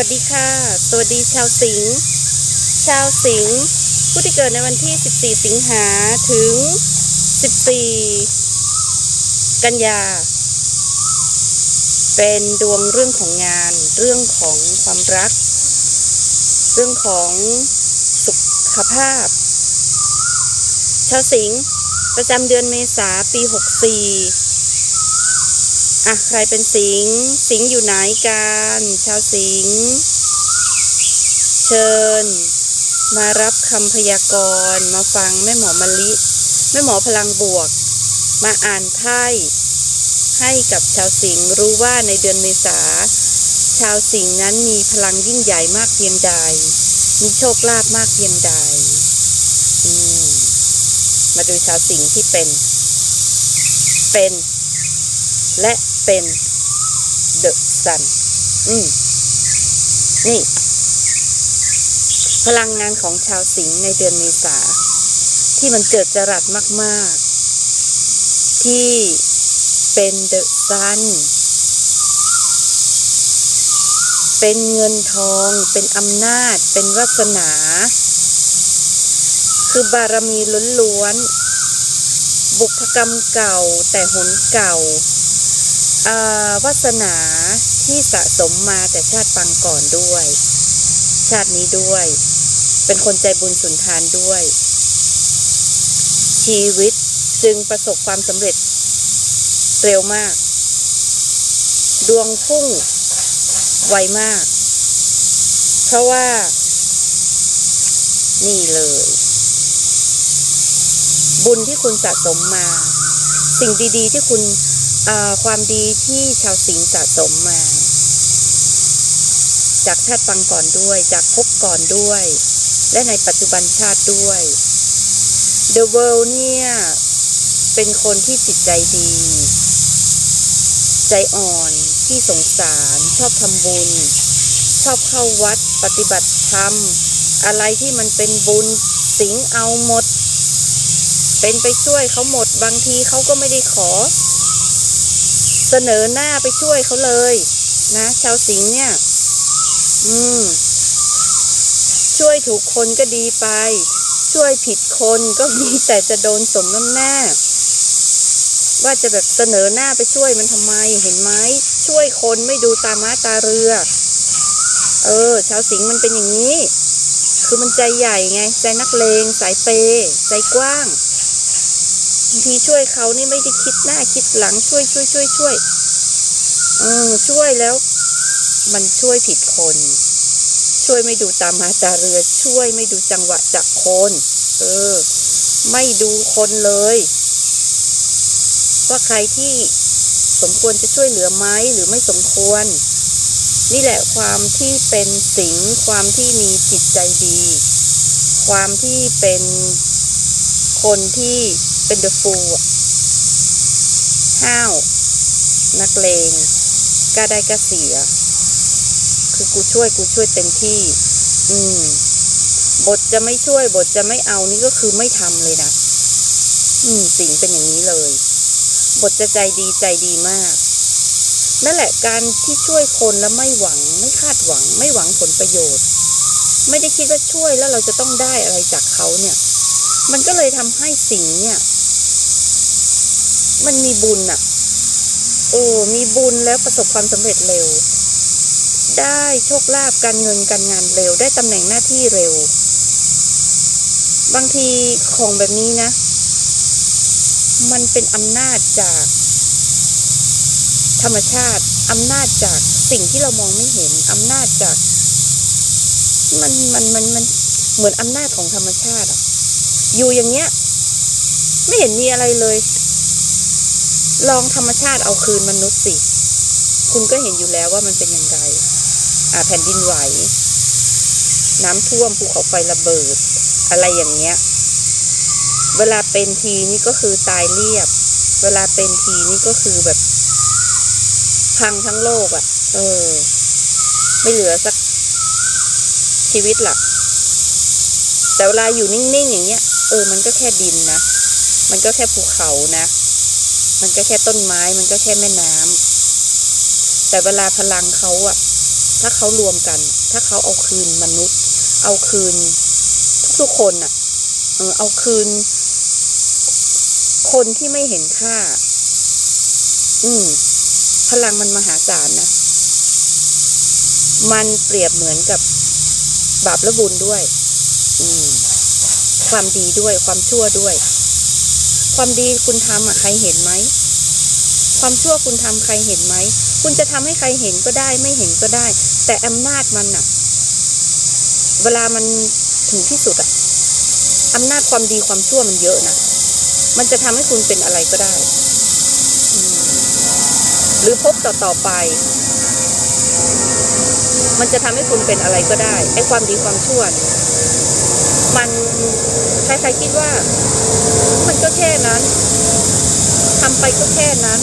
วัสดีค่ะ สวัสดีชาวสิงห์ชาวสิงห์ผู้ที่เกิดในวันที่ 14 สิงหาถึง 14 กันยา เป็นดวงเรื่องของงาน เรื่องของความรัก เรื่องของสุขภาพ ชาวสิงห์ประจำเดือนเมษาปี 64 อะใครเป็นสิงสิงอยู่ไหนกันชาวสิงเชิญ มารับคำพยากรณ์มาฟังแม่หมอมะลิแม่หมอพลังบวก มาอ่านไพ่ให้กับชาวสิงห์รู้ว่าในเดือนเมษา ชาวสิงห์นั้นมีพลังยิ่งใหญ่มากเพียงใด มีโชคลาภมากเพียงใดมมาดูชาวสิงห์ที่เป็น เป็น และ เป็นเดอะซันอืมนี่ พลังงานของชาวสิงห์ในเดือนเมษา ที่มันเจิดจรัสมาก ๆ ที่เป็นเดอะซันเป็นเงินทอง เป็นอำนาจ เป็นวาสนา คือบารมีล้วนๆบุพกรรมเก่าแต่หนเก่าอ่า วาสนาที่สะสมมาแต่ชาติปังก่อนด้วย ชาตินี้ด้วย เป็นคนใจบุญสุนทานด้วย ชีวิตจึงประสบความสำเร็จ เร็วมาก ดวงพุ่ง ไวมาก เพราะว่า นี่เลย บุญที่คุณสะสมมา สิ่งดี ๆ ที่คุณ ความดีที่ชาวสิงห์สะสมมา จากชาติปังก่อนด้วย จากภพก่อนด้วย และในปัจจุบันชาติด้วย The World เนี่ย เป็นคนที่จิตใจดี ใจอ่อนที่สงสาร ชอบทำบุญ ชอบเข้าวัดปฏิบัติธรรม อะไรที่มันเป็นบุญสิงเอาหมด เป็นไปช่วยเขาหมดบางทีเขาก็ไม่ได้ขอ เสนอหน้าไปช่วยเขาเลย นะ ชาวสิงห์เนี่ย อืม ช่วยถูกคนก็ดีไป ช่วยผิดคนก็มีแต่จะโดนสมน้ำหน้า ว่าจะแบบเสนอหน้าไปช่วยมันทำไมเห็นไหมช่วยคนไม่ดูตาม้าตาเรือ เออ ชาวสิงห์มันเป็นอย่างนี้ คือมันใจใหญ่ไง ใจนักเลงสายเปย์ใจกว้างางทีช่วยเขานี่ไม่ได้คิดหน้าคิดหลังช่วยช่วยช่วยช่วยเออช่วยแล้ว มันช่วยผิดคน ช่วยไม่ดูตามมาตาเรือ ช่วยไม่ดูจังหวะจากคน เออ ไม่ดูคนเลยว่าใครที่สมควรจะช่วยเหลือไหมหรือไม่สมควร นี่แหละความที่เป็นสิงความที่มีจิตใจดี ความที่เป็นคนที่ เป็นเดอะฟูลห้าวนักเลงกล้าได้กล้าเสีย คือกูช่วยกูช่วยเต็มที่ อืม บทจะไม่ช่วย บทจะไม่เอานี่ก็คือไม่ทำเลยนะ อืม สิงเป็นอย่างนี้เลย บทจะใจดีใจดีมาก นั่นแหละการที่ช่วยคนแล้วไม่หวัง ไม่คาดหวัง ไม่หวังผลประโยชน์ ไม่ได้คิดว่าช่วยแล้วเราจะต้องได้อะไรจากเขาเนี่ย มันก็เลยทำให้สิงเนี่ย มันมีบุญอะโอ้มีบุญแล้วประสบความสำเร็จเร็ว ได้โชคลาภการเงินการงานเร็ว ได้ตำแหน่งหน้าที่เร็ว บางทีของแบบนี้นะ มันเป็นอำนาจจาก ธรรมชาติอำนาจจากสิ่งที่เรามองไม่เห็นอำนาจจาก มันมันมันมันเหมือนอำนาจของธรรมชาติอะอยู่อย่างเงี้ย ไม่เห็นมีอะไรเลย ลองธรรมชาติเอาคืนมนุษย์สิ คุณก็เห็นอยู่แล้วว่ามันเป็นยังไงอ่าแผ่นดินไหว น้ำท่วมภูเขาไฟระเบิด อะไรอย่างเงี้ย เวลาเป็นทีนี่ก็คือตายเรียบ เวลาเป็นทีนี่ก็คือแบบ พังทั้งโลกอะ่ะ เออ ไม่เหลือสักชีวิตหลักแต่เวลาอยู่นิ่งๆอย่างเงี้ย เออ มันก็แค่ดินนะ มันก็แค่ภูเขานะ มันก็แค่ต้นไม้มันก็แค่แม่น้ำแต่เวลาพลังเขาอะถ้าเขารวมกัน ถ้าเขาเอาคืนมนุษย์ เอาคืน ทุกๆคนน่ะเออเอาคืน คนที่ไม่เห็นค่า อืม พลังมันมหาศาลนะ มันเปรียบเหมือนกับบาปและบุญด้วย อืม ความดีด้วยความชั่วด้วย ความดีคุณทำอะใครเห็นไหม ความชั่วคุณทำใครเห็นไหม คุณจะทำให้ใครเห็นก็ได้ ไม่เห็นก็ได้ แต่อำนาจมันอะ เวลามันถึงที่สุดอะอำนาจความดีความชั่วมันเยอะนะ มันจะทำให้คุณเป็นอะไรก็ได้ หรือพบต่อต่อไป มันจะทำให้คุณเป็นอะไรก็ได้ ไอ้ความดีความชั่ว มัน ใครๆคิดว่า มันก็แค่นั้นทำไปก็แค่นั้น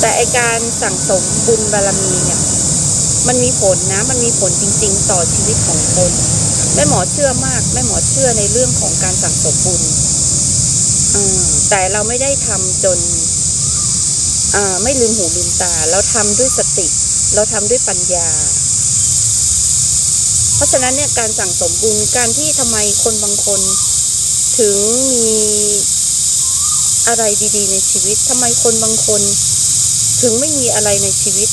แต่ไอการสั่งสมบุญบารมีเนี่ย มันมีผลนะ มันมีผลจริง ๆ ต่อชีวิตของคนแม่หมอเชื่อมากแม่หมอเชื่อในเรื่องของการสั่งสมบุญแต่เราไม่ได้ทำจนไม่ลืมหูลืมตา เราทำด้วยสติ เราทำด้วยปัญญา ราะฉะนั้นเนี่ยการสั่งสมบุญการที่ทำไมคนบางคน ถึงมีอะไรดี ๆ ในชีวิตทำไมคนบางคน ถึงไม่มีอะไรในชีวิต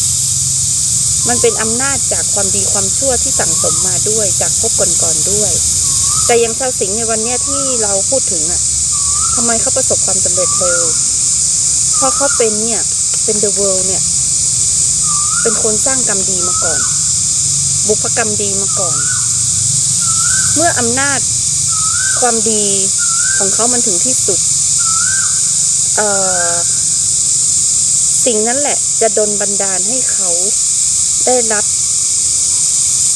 มันเป็นอำนาจจากความดีความชั่วที่สั่งสมมาด้วยจากภพก่อนๆด้วย แต่อยังชาวสิงห์ในวันเนี้ยที่เราพูดถึงอะ่ะทำไมเขาประสบความสำเร็จเร็วเพราะเขาเป็นเนี่ยเป็นเดอะเวิลด์เนี่ย เป็นคนสร้างกรรมดีมาก่อน บุพกรรมดีมาก่อน เมื่ออำนาจความดีของเขามันถึงที่สุด เอ่อ สิ่งนั้นแหละจะดลบันดาลให้เขาได้รับ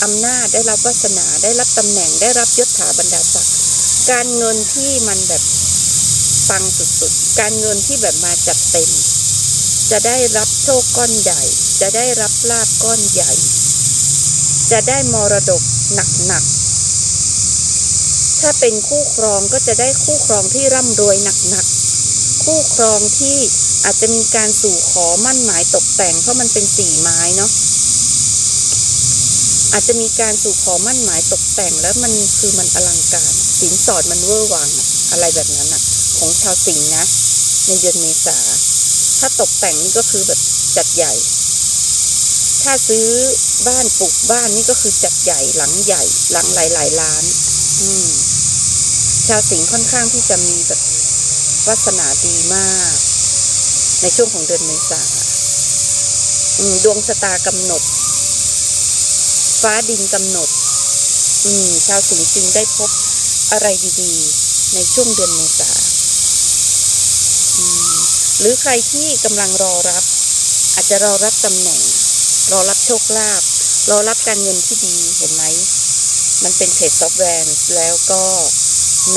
อำนาจได้รับวาสนาได้รับตำแหน่งได้รับยศถาบรรดาศักดิ์การเงินที่มันแบบปังสุดๆ การเงินที่แบบมาจัดเต็ม จะได้รับโชคก้อนใหญ่ จะได้รับลาบก้อนใหญ่ จะได้มรดกหนักๆ ถ้าเป็นคู่ครองก็จะได้คู่ครองที่ร่ำรวยหนักๆ คู่ครองที่อาจจะมีการสู่ขอมั่นหมายตกแต่งเพราะมันเป็นสี่ไม้เนาะ อาจจะมีการสู่ขอมั่นหมายตกแต่งแล้วมันคือมันอลังการ สินสอดมันเวอร์วังอะอะไรแบบนั้นอะของชาวสิงห์นะ ในเดือนเมษา ถ้าตกแต่งนี่ก็คือแบบจัดใหญ่ ถ้าซื้อบ้านปลูกบ้านนี่ก็คือจัดใหญ่หลังใหญ่ หลังหลายหลายล้าน อืม ชาวสิงห์ค่อนข้างที่จะมีแบบวาสนาดีมาก ในช่วงของเดือนเมษาดวงชะตากำหนด ฟ้าดินกำหนด อืม ชาวสิงห์จึงได้พบอะไรดีๆ ในช่วงเดือนเมษาหรือใครที่กำลังรอรับ อาจจะรอรับตำแหน่ง รอรับโชคลาภรอรับการเงินที่ดีเห็นไหม มันเป็นเพจซอฟต์แวร์แล้วก็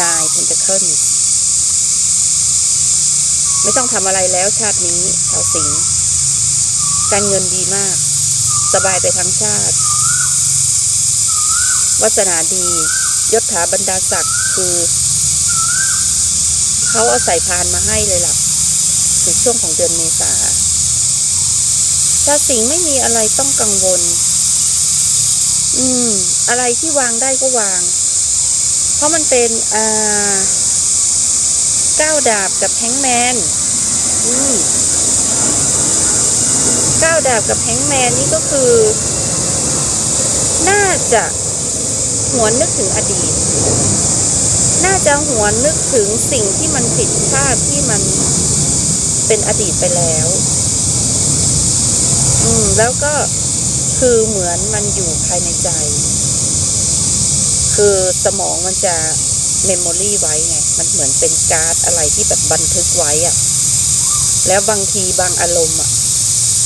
นายเพนเทเคิลไม่ต้องทำอะไรแล้วชาตินี้ชาวสิงห์การเงินดีมาก สบายไปทั้งชาติวาสนาดียศถาบรรดาศักดิ์คือ เขาเอาใส่พานมาให้เลยล่ะในช่วงของเดือนเมษา ชาสิงห์ไม่มีอะไรต้องกังวล อืม อะไรที่วางได้ก็วาง เพราะมันเป็นอ่าก้าวดาบกับแฮงแมน อืมก้าวดาบกับแฮงแมนนี่ก็คือ น่าจะหวนนึกถึงอดีต น่าจะหวนนึกถึงสิ่งที่มันผิดพลาดที่มันเป็นอดีตไปแล้ว อืม แล้วก็คือเหมือนมันอยู่ภายในใจ คือสมองมันจะเมมโมรีไว้ไง มันเหมือนเป็นการ์ดอะไรที่แบบบันทึกไว้อะแล้วบางทีบางอารมณ์อะ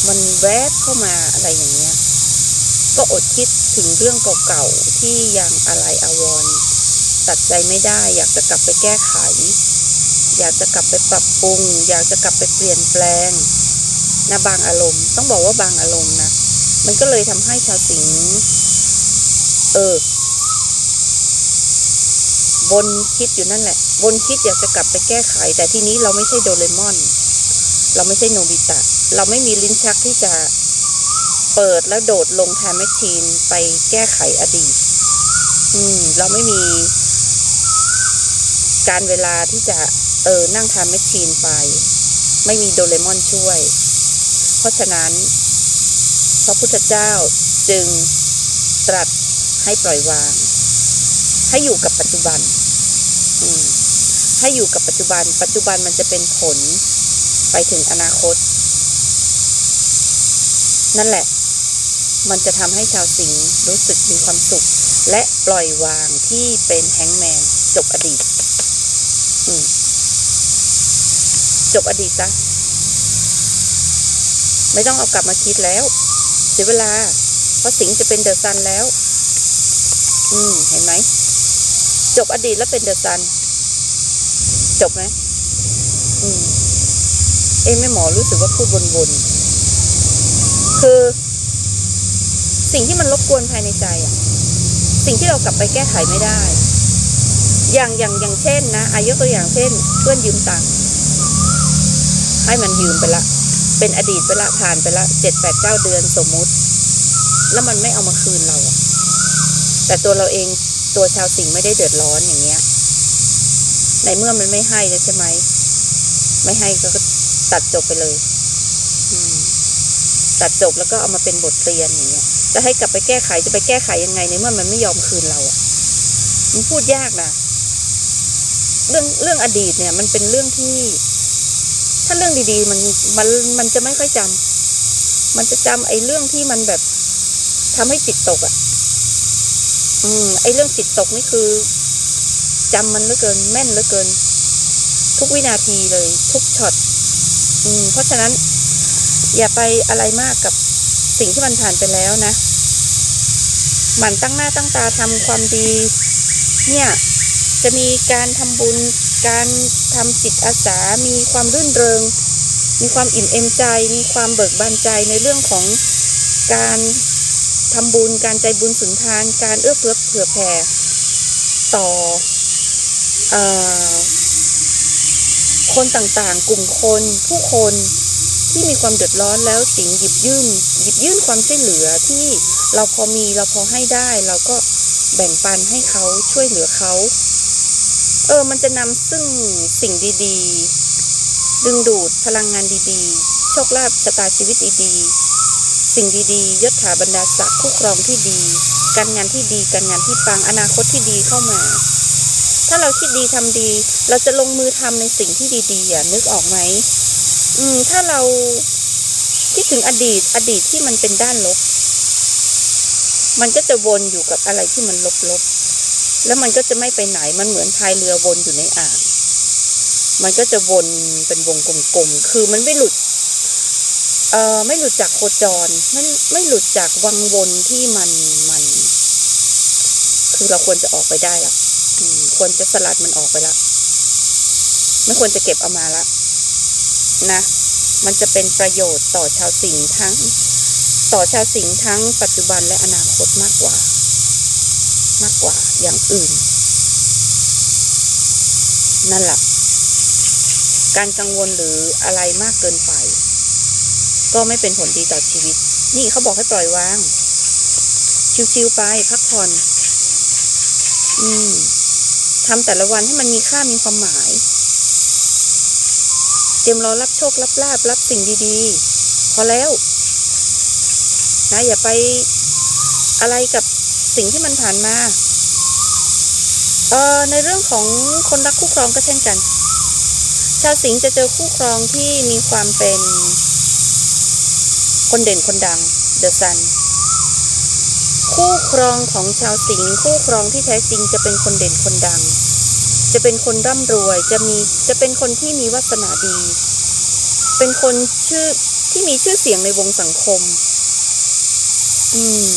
มันแวบเข้ามาอะไรอย่างเงี้ย ก็อดคิดถึงเรื่องเก่าๆที่ยังอะไรอาวรตัดใจไม่ได้ อยากจะกลับไปแก้ไข อยากจะกลับไปปรับปรุง อยากจะกลับไปเปลี่ยนแปลง นะบางอารมณ์ ต้องบอกว่าบางอารมณ์นะมันก็เลยทำให้ชาวสิงห์เออบนคิดอยู่นั่นแหละ บนคิดอยากจะกลับไปแก้ไข แต่ทีนี้เราไม่ใช่โดเรมอน เราไม่ใช่โนบิตะ เราไม่มีลิ้นชักที่จะเปิดแล้วโดดลงแทนแมชชีนไปแก้ไขอดีต อืม เราไม่มี การเวลาที่จะ เออ นั่งทำแมชชีนไป ไม่มีโดเรมอนช่วย เพราะฉะนั้น พระพุทธเจ้าจึงตรัสให้ปล่อยวาง ให้อยู่กับปัจจุบันให้อยู่กับปัจจุบัน ปัจจุบันมันจะเป็นผลไปถึงอนาคต นั่นแหละ มันจะทำให้ชาวสิงห์รู้สึกมีความสุข และปล่อยวางที่เป็นแฮงแมน จบอดีตจบอดีตซะ ไม่ต้องเอากลับมาคิดแล้ว เสียเวลา เพราะสิงจะเป็นเดอะซันแล้ว อืม เห็นไหม จบอดีตแล้วเป็นเดอะซัน จบไหมอืม เอ้แม่หมอรู้สึกว่าพูดวนๆ คือ สิ่งที่มันรบกวนภายในใจอะสิ่งที่เรากลับไปแก้ไขไม่ได้ อย่างอย่างอย่างเช่นนะอายกตัวอย่างเช่น เพื่อนยืมตังค์ให้มันยืมไปละ เป็นอดีตไปละผ่านไปละเจ็ดแปดเก้าเดือนสมมุติ แล้วมันไม่เอามาคืนเราอะแต่ตัวเราเองตัวชาวสิงห์ไม่ได้เดือดร้อนอย่างเงี้ย ในเมื่อมันไม่ให้แล้วใช่ไหม ไม่ให้ก็ตัดจบไปเลยตัดจบแล้วก็เอามาเป็นบทเรียนอย่างเงี้ย จะให้กลับไปแก้ไขจะไปแก้ไขยังไง ในเมื่อมันไม่ยอมคืนเราอะมันพูดยากนะเรื่องเรื่องอดีตเนี่ย มันเป็นเรื่องที่ ถ้าเรื่องดีๆ มันมันมันจะไม่ค่อยจำมันจะจำไอ้เรื่องที่มันแบบทำให้จิตตกอะ่ะ อืม ไอ้เรื่องจิตตกนี่คือจำมันเหลือเกิน แม่นเหลือเกิน ทุกวินาทีเลย ทุกช็อตอืม เพราะฉะนั้น อย่าไปอะไรมากกับสิ่งที่มันผ่านไปแล้วนะหมั่นตั้งหน้าตั้งตาทำความดี เนี่ย จะมีการทำบุญ การทำจิตอาสา มีความรื่นเริง มีความอิ่มเอมใจ มีความเบิกบานใจในเรื่องของการทำบุญ การใจบุญสุนทาน การเอื้อเฟื้อเผื่อแผ่ต่อออคนต่างๆ กลุ่มคน ผู้คนที่มีความเดือดร้อนแล้วสิ่งหยิบยื่นหยิบยื่นความช่วยเหลือที่เราพอมีเราพอให้ได้ เราก็แบ่งปันให้เขาช่วยเหลือเขา เออ มันจะนำซึ่งสิ่งดีๆ ดึงดูดพลังงานดีๆ โชคลาภชะตาชีวิตดีๆ สิ่งดีๆ ยศถาบรรดาศักดิ์คู่ครองที่ดี การงานที่ดี การงานที่ปัง อนาคตที่ดีเข้ามา ถ้าเราคิดดีทำดี เราจะลงมือทำในสิ่งที่ดีๆอะนึกออกไหม อืม ถ้าเราคิดถึงอดีต อดีตที่มันเป็นด้านลบ มันก็จะวนอยู่กับอะไรที่มันลบๆ แล้วมันก็จะไม่ไปไหนมันเหมือนพายเรือวนอยู่ในอ่างมันก็จะวนเป็นวงกลมๆ คือมันไม่หลุด เอ่อ ไม่หลุดจากโคจร ไม่ไม่หลุดจากวังวนที่มันมัน คือเราควรจะออกไปได้ละควรจะสลัดมันออกไปละ ไม่ควรจะเก็บเอามาละ นะ มันจะเป็นประโยชน์ต่อชาวสิงห์ทั้ง ต่อชาวสิงห์ทั้งปัจจุบันและอนาคตมากกว่า มากกว่าอย่างอื่น นั่นแหละการกังวลหรืออะไรมากเกินไป ก็ไม่เป็นผลดีต่อชีวิต นี่เขาบอกให้ปล่อยวาง ชิวๆไปพักผ่อน อืมทำแต่ละวันให้มันมีค่ามีความหมาย เตรียมรอรับโชครับลาบรับสิ่งดีๆ พอแล้ว นะอย่าไปอะไรกับ สิ่งที่มันผ่านมาเออในเรื่องของคนรักคู่ครองก็เช่นกัน ชาวสิงห์จะเจอคู่ครองที่มีความเป็น คนเด่นคนดังเดอะซันคู่ครองของชาวสิงห์คู่ครองที่แท้จริงจะเป็นคนเด่นคนดัง จะเป็นคนร่ำรวยจะมีจะเป็นคนที่มีวาสนาดี เป็นคนชื่อที่มีชื่อเสียงในวงสังคม อืม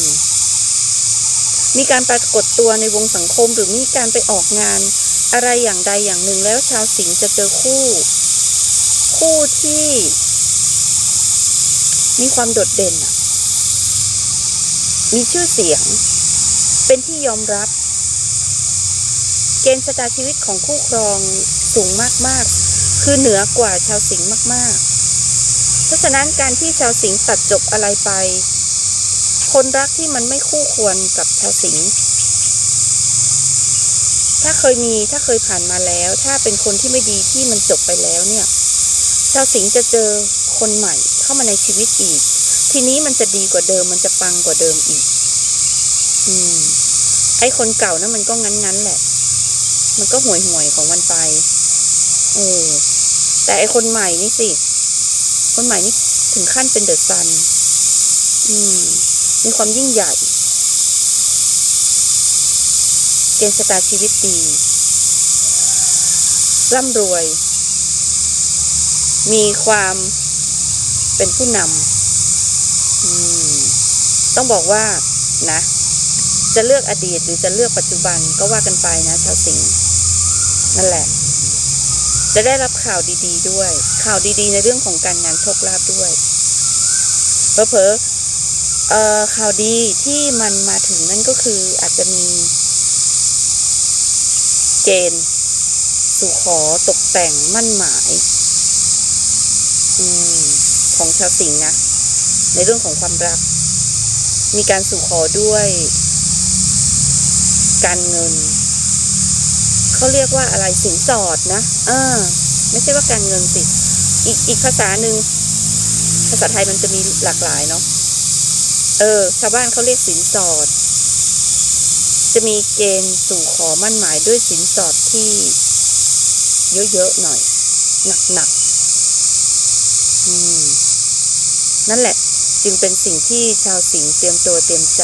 มีการปรากฏตัวในวงสังคมหรือมีการไปออกงาน อะไรอย่างใดอย่างหนึ่งแล้วชาวสิงห์จะเจอคู่ คู่ที่ มีความโดดเด่นมีชื่อเสียง เป็นที่ยอมรับ เกณฑ์ชะตาชีวิตของคู่ครองสูงมากๆ คือเหนือกว่าชาวสิงห์มากๆ เพราะฉะนั้นการที่ชาวสิงห์ตัดจบอะไรไป คนรักที่มันไม่คู่ควรกับชาวสิงห์ถ้าเคยมีถ้าเคยผ่านมาแล้ว ถ้าเป็นคนที่ไม่ดีที่มันจบไปแล้วเนี่ย ชาวสิงห์จะเจอคนใหม่เข้ามาในชีวิตอีก ทีนี้มันจะดีกว่าเดิมมันจะปังกว่าเดิมอีก อืม ไอ้คนเก่านะมันก็งั้นๆแหละ มันก็ห่วยห่วยๆของมันไปเออแต่ไอ้คนใหม่นี่สิ คนใหม่นี่ถึงขั้นเป็นเดอะซัน อืม มีความยิ่งใหญ่ เกณฑ์ชะตาชีวิตดี ร่ำรวย มีความเป็นผู้นำต้องบอกว่านะ จะเลือกอดีตหรือจะเลือกปัจจุบันก็ว่ากันไปนะชาวสิงห์นั่นแหละ จะได้รับข่าวดี ๆ ด้วย ข่าวดี ๆ ในเรื่องของการงานโชคลาภด้วยเผลอ เอ่อข่าวดีที่มันมาถึงนั่นก็คืออาจจะมี เกณฑ์สู่ขอตกแต่งมั่นหมายอมของชาวสิงห์นะ ในเรื่องของความรัก มีการสู่ขอด้วย การเงินเขาเรียกว่าอะไรสินสอดนะเออ ไม่ใช่ว่าการเงินสิ อีกอีกภาษาหนึ่งภาษาไทยมันจะมีหลากหลายเนาะ เออ ชาวบ้านเขาเรียกสินสอด จะมีเกณฑ์สู่ขอมั่นหมายด้วยสินสอดที่เยอะๆหน่อย หนักๆอืม นั่นแหละ จึงเป็นสิ่งที่ชาวสิงห์เตรียมตัวเตรียมใจ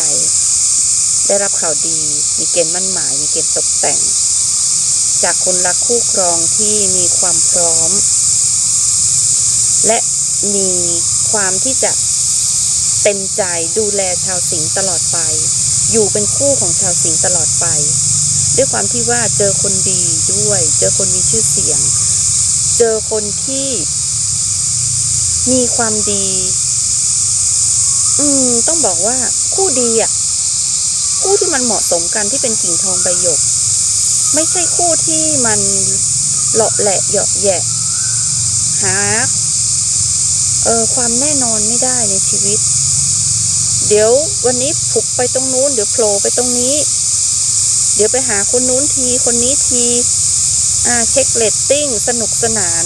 ได้รับข่าวดี มีเกณฑ์มั่นหมาย มีเกณฑ์ตกแต่ง จากคนรักคู่ครองที่มีความพร้อม และมีความที่จะ เต็มใจดูแลชาวสิงห์ตลอดไป อยู่เป็นคู่ของชาวสิงห์ตลอดไป ด้วยความที่ว่าเจอคนดีด้วย เจอคนมีชื่อเสียง เจอคนที่มีความดี อืม ต้องบอกว่าคู่ดีอะ คู่ที่มันเหมาะสมกันที่เป็นกิ่งทองใบหยก ไม่ใช่คู่ที่มันเลาะแหละเหยาะแยะ หา เออความแน่นอนไม่ได้ในชีวิต เดี๋ยววันนี้ผุบไปตรงนู้น เดี๋ยวโผล่ไปตรงนี้ เดี๋ยวไปหาคนนู้นทีคนนี้ทีอ่าเช็คเลตติ้งสนุกสนาน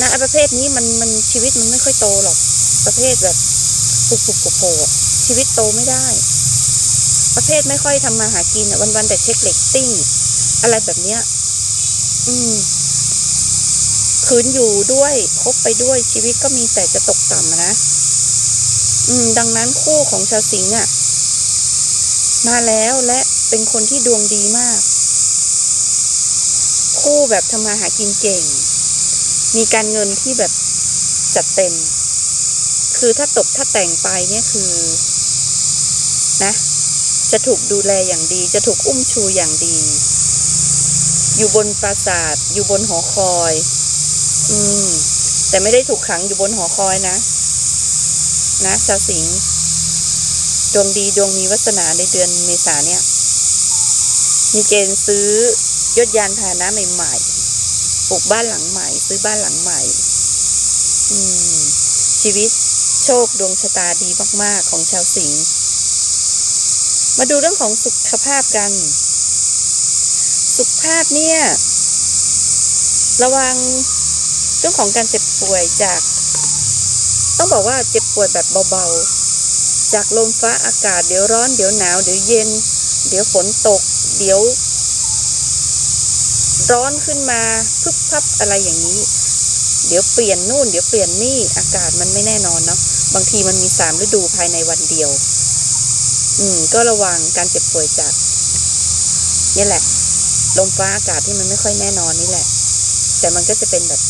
นะไอประเภทนี้มันมันชีวิตมันไม่ค่อยโตหรอก ประเภทแบบปุบปุบโผล่โผล่ชีวิตโตไม่ได้ ประเภทไม่ค่อยทำมาหากินอะวันๆแต่เช็คเลตติ้งอะไรแบบเนี้ย อืมขืนอยู่ด้วยคบไปด้วยชีวิตก็มีแต่จะตกต่ำนะ อืม ดังนั้นคู่ของชาวสิงห์อะ มาแล้วและเป็นคนที่ดวงดีมาก คู่แบบทำมาหากินเก่ง มีการเงินที่แบบจัดเต็ม คือถ้าตกถ้าแต่งไปเนี่ยคือ นะ จะถูกดูแลอย่างดี จะถูกอุ้มชูอย่างดี อยู่บนปราสาท อยู่บนหอคอย อืม แต่ไม่ได้ถูกขังอยู่บนหอคอยนะ นะชาวสิงห์ดวงดีดวงมีวาสนาในเดือนเมษาเนี่ย มีเกณฑ์ซื้อยศยานพาหนะใหม่ๆปลูกบ้านหลังใหม่ ซื้อบ้านหลังใหม่ อืม ชีวิตโชคดวงชะตาดีมากๆของชาวสิงห์มาดูเรื่องของสุขภาพกัน สุขภาพเนี่ย ระวังเรื่องของการเจ็บป่วยจาก ต้องบอกว่าเจ็บป่วยแบบเบาๆ จากลมฟ้าอากาศเดี๋ยวร้อน เดี๋ยวหนาว เดี๋ยวเย็น เดี๋ยวฝนตก เดี๋ยว ร้อนขึ้นมาพึบพับอะไรอย่างนี้ เดี๋ยวเปลี่ยนนู่น เดี๋ยวเปลี่ยนนี่อากาศมันไม่แน่นอนเนาะบางทีมันมีสามฤดูภายในวันเดียว อืม ก็ระวังการเจ็บป่วยจากนี่แหละลมฟ้าอากาศที่มันไม่ค่อยแน่นอนนี่แหละ แต่มันก็จะเป็นแบบ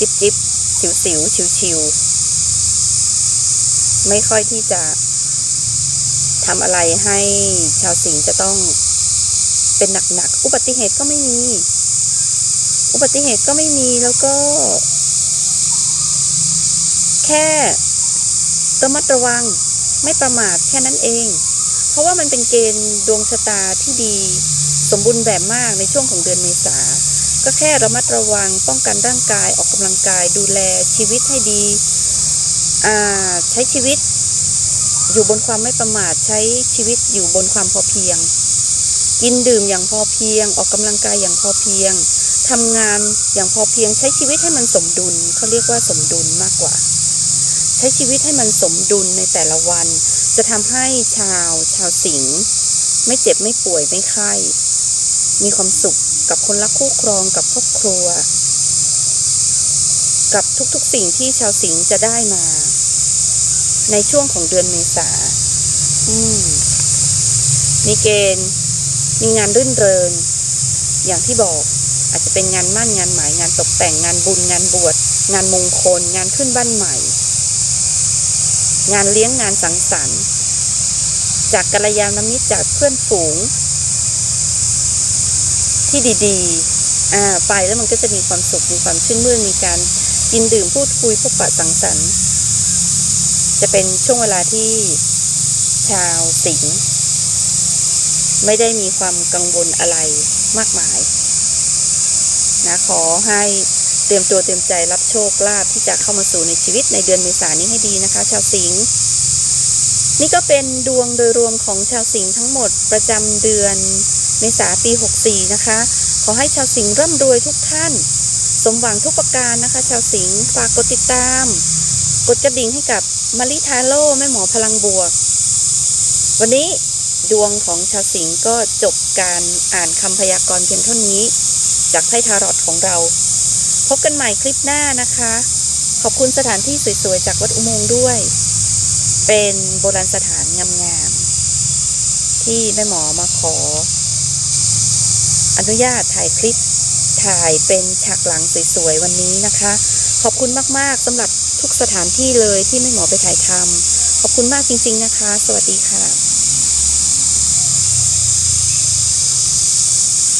จิบจิบ สิวสิวชิวชิวๆไม่ค่อยที่จะทำอะไรให้ชาวสิงห์จะต้องเป็นหนักๆ อุบัติเหตุก็ไม่มี อุบัติเหตุก็ไม่มีแล้วก็ แค่ระมัดระวังไม่ประมาทแค่นั้นเอง เพราะว่ามันเป็นเกณฑ์ดวงชะตาที่ดี สมบูรณ์แบบมากในช่วงของเดือนเมษา ก็แค่ระมัดระวังป้องกันร่างกายออกกำลังกายดูแลชีวิตให้ดีใช้ชีวิตอยู่บนความไม่ประมาทใช้ชีวิตอยู่บนความพอเพียง กินดื่มอย่างพอเพียง ออกกำลังกายอย่างพอเพียงทำงานอย่างพอเพียง ใช้ชีวิตให้มันสมดุลเขาเรียกว่าสมดุลมากกว่า ใช้ชีวิตให้มันสมดุลในแต่ละวัน จะทำให้ชาว ชาวสิงห์ไม่เจ็บไม่ป่วยไม่ไข้ มีความสุข กับคนรักคู่ครองกับครอบครัว กับทุกๆสิ่งที่ชาวสิงห์จะได้มา ในช่วงของเดือนเมษาอืมมีเกณฑ์ มีงานรื่นเริงอย่างที่บอกอาจจะเป็นงานมั่นงานหมายงานตกแต่งงานบุญงานบวชงานมงคล งานขึ้นบ้านใหม่ งานเลี้ยงงานสังสรรค์ จากกัลยาณมิตรจากเพื่อนฝูง ที่ดีๆไปแล้วมันก็จะมีความสุขมีความชื่นมื่นมีการกินดื่มพูดคุยพบปะสังสรรค์ จะเป็นช่วงเวลาที่ชาวสิงห์ไม่ได้มีความกังวลอะไรมากมายนะขอให้เตรียมตัวเตรียมใจรับโชคลาภที่จะเข้ามาสู่ในชีวิตในเดือนเมษายนนี้ให้ดีนะคะ ชาวสิงห์นี่ก็เป็นดวงโดยรวมของชาวสิงห์ทั้งหมดประจำเดือน เมษาปี 64 นะคะ ขอให้ชาวสิงห์ร่ำรวยทุกท่าน สมหวังทุกประการนะคะ ชาวสิงห์ฝากกดติดตาม กดกระดิ่งให้กับมาริทาโร่แม่หมอพลังบวก วันนี้ดวงของชาวสิงห์ก็จบการอ่านคำพยากรณ์เพียงเท่านี้ จากไพ่ทารอตของเรา พบกันใหม่คลิปหน้านะคะ ขอบคุณสถานที่สวยๆ จากวัดอุโมงค์ด้วย เป็นโบราณสถานงามๆที่แม่หมอมาขอ อนุญาตถ่ายคลิปถ่ายเป็นฉากหลังสวยๆวันนี้นะคะ ขอบคุณมากๆสำหรับทุกสถานที่เลยที่ไม่หมอไปถ่ายทำขอบคุณมากจริง ๆนะคะ สวัสดีค่ะ